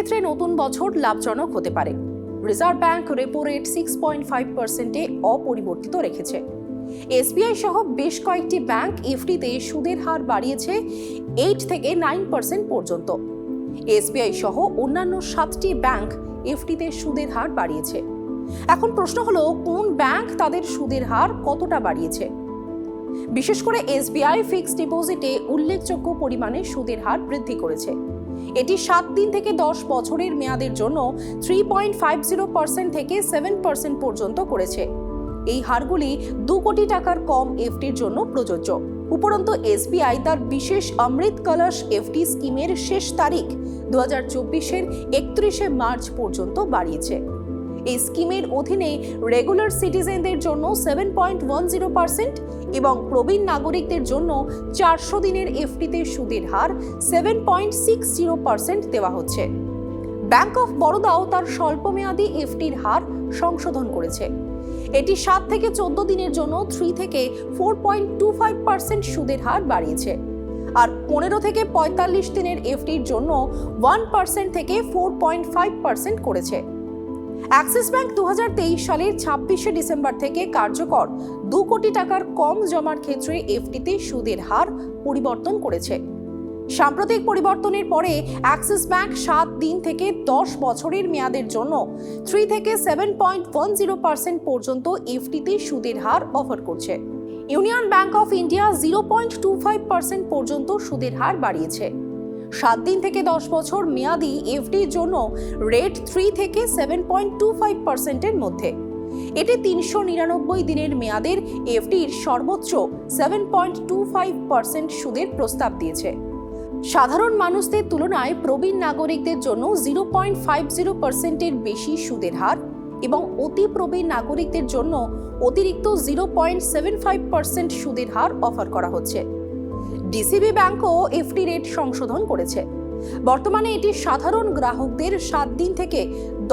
ক্ষেত্রে নতুন বছর লাভজনক হতে পারে। Reserve bank repo rate six point five পার্সেন্টে অপরিবর্তিত রেখেছে। এসবিআই সহ বেশ কয়েকটি ব্যাংক এফডিতে সুদের হার বাড়িয়েছে এইট থেকে নাইন পার্সেন্ট পর্যন্ত। এসবিআই সহ অন্যান্য সাতটি ব্যাংক এফডিতে সুদের হার বাড়িয়েছে। এখন প্রশ্ন হলো, কোন ব্যাংক তাদের সুদের হার কতটা বাড়িয়েছে? বিশেষ করে এসবিআই ফিক্সড ডিপোজিটে উল্লেখযোগ্য পরিমাণে সুদের হার বৃদ্ধি করেছে। এটি সাত দিন থেকে দশ বছরের মেয়াদের জন্য three point five zero percent থেকে সেভেন পার্সেন্ট পর্যন্ত করেছে। এই হারগুলি দু কোটি টাকার কম এফটির জন্য প্রযোজ্য। উপরন্তু, এসবিআই তার বিশেষ অমৃত কলস এফটি স্কিমের শেষ তারিখ দু হাজার চব্বিশের একত্রিশে মার্চ পর্যন্ত বাড়িয়েছে। এই স্কিমের অধীনে রেগুলার সিটিজেনদের জন্য seven point one zero percent এবং প্রবীণ নাগরিকদের জন্য চারশো দিনের এফডিতে সুদের হার seven point six zero percent দেওয়া হচ্ছে। ব্যাংক অফ বরোদাও তার স্বল্পমেয়াদী এফডির হার সংশোধন করেছে। এটি সাত থেকে চোদ্দ দিনের জন্য থ্রি থেকে four point two five percent সুদের হার বাড়িয়েছে। আর পনেরো থেকে পঁয়তাল্লিশ দিনের এফডির জন্য ওয়ান পার্সেন্ট থেকে ফোর পয়েন্ট ফাইভ পার্সেন্ট করেছে। অ্যাক্সিস ব্যাংক দু সালের ছাব্বিশে ডিসেম্বর থেকে কার্যকর দু কোটি টাকার কম জমার ক্ষেত্রে এফডিতে সুদের হার পরিবর্তন করেছে। সাম্প্রতিক পরিবর্তনের পরে অ্যাক্সিস ব্যাংক সাত দিন থেকে দশ বছরের মেয়াদের জন্য থ্রি থেকে seven point one zero percent পর্যন্ত এফডিতে সুদের হার অফার করছে। Union Bank of India zero point two five percent পর্যন্ত সুদের হার বাড়িয়েছে। সাত দিন থেকে দশ বছর মেয়াদি এফডির জন্য রেট থ্রি থেকে সেভেন পয়েন্ট টু ফাইভ পার্সেন্টের মধ্যে। এটি তিনশো নিরানব্বই দিনের মেয়াদের এফডির সর্বোচ্চ seven point two five percent সুদের প্রস্তাব দিয়েছে। সাধারণ মানুষদের তুলনায় প্রবীণ নাগরিকদের জন্য জিরো পয়েন্ট ফাইভ জিরো পার্সেন্টের বেশি সুদের হার এবং অতি প্রবীণ নাগরিকদের জন্য অতিরিক্ত zero point seven five percent সুদের হার অফার করা হচ্ছে। ডিসিবি ব্যাংকও এফডি রেট সংশোধন করেছে। বর্তমানে এটি সাধারণ গ্রাহকদের সাত দিন থেকে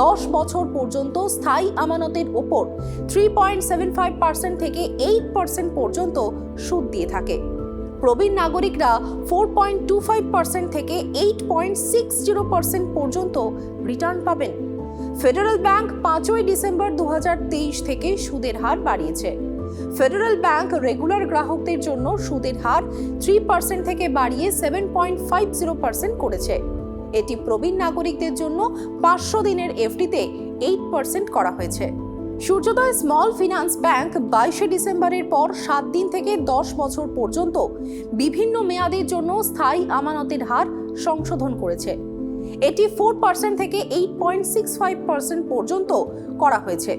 দশ বছর পর্যন্ত স্থায়ী আমানতের ওপর three point seven five percent থেকে এইট পার্সেন্ট পর্যন্ত সুদ দিয়ে থাকে। প্রবীণ নাগরিকরা four point two five percent থেকে eight point six zero percent পর্যন্ত রিটার্ন পাবেন। ফেডারেল ব্যাংক পাঁচই ডিসেম্বর দু হাজার তেইশ থেকে সুদের হার বাড়িয়েছে। ফেডারেল ব্যাংক রেগুলার গ্রাহকদের জন্য সুদের হার থ্রি পার্সেন্ট থেকে বাড়িয়ে seven point five zero percent করেছে। এটি প্রবীণ নাগরিকদের জন্য পাঁচশো দিনের এফডিতে এইট পার্সেন্ট করা হয়েছে। সূর্যোদয় স্মল ফিনান্স ব্যাংক বাইশে ডিসেম্বরের পর সাত দিন থেকে দশ বছর পর্যন্ত বিভিন্ন মেয়াদের জন্য স্থায়ী আমানতের হার সংশোধন করেছে। এটি ফোর পার্সেন্ট থেকে eight point six five percent পর্যন্ত করা হয়েছে।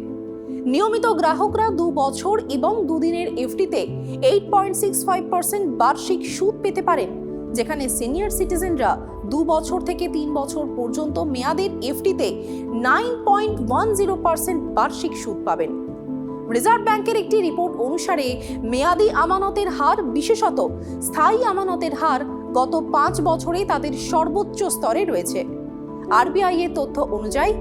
নিয়মিত গ্রাহকরা দু বছর এবং দুদিনের এফডিতে eight point six five percent বার্ষিক সুদ পেতে পারেন, যেখানে সিনিয়র সিটিজেনরা দু বছর থেকে তিন বছর পর্যন্ত মেয়াদের এফডিতে nine point one zero percent বার্ষিক সুদ পাবেন। রিজার্ভ ব্যাংকের একটি রিপোর্ট অনুসারে, মেয়াদি আমানতের হার বিশেষত স্থায়ী আমানতের হার গত পাঁচ বছরে তাদের সর্বোচ্চ স্তরে রয়েছে। আরবিআই এর তথ্য অনুযায়ী,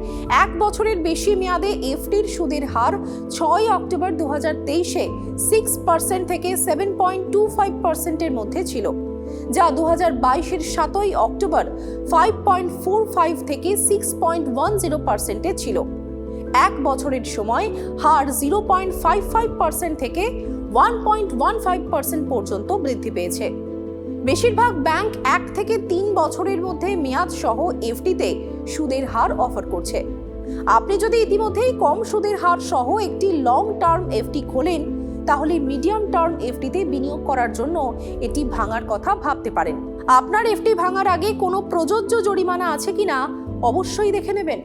এক বছরের বেশি মেয়াদে এফডির সুদের হার ছয় অক্টোবর দু হাজার তেইশে সিক্স পার্সেন্ট থেকে সেভেন পয়েন্ট টু ফাইভ পার্সেন্টের মধ্যে ছিল, যা দু হাজার বাইশের সাতই October five point four five থেকে সিক্স পয়েন্ট ওয়ান জিরো পার্সেন্টে ছিল। এক বছরের সময় হার zero point five five percent থেকে one point one five percent পর্যন্ত বৃদ্ধি পেয়েছে। বেশিরভাগ ব্যাংক এক থেকে তিন বছরের মধ্যে মেয়াদ সহ এফডিতে সুদের হার অফার করছে। আপনি যদি ইতিমধ্যেই কম সুদের হার সহ একটি লং টার্ম এফডি খোলেন, তাহলে মিডিয়াম টার্ম এফডিতে বিনিয়োগ করার জন্য এটি ভাঙার কথা ভাবতে পারেন। আপনার এফডি ভাঙার আগে কোনো প্রযোজ্য জরিমানা আছে কিনা অবশ্যই দেখে নেবেন।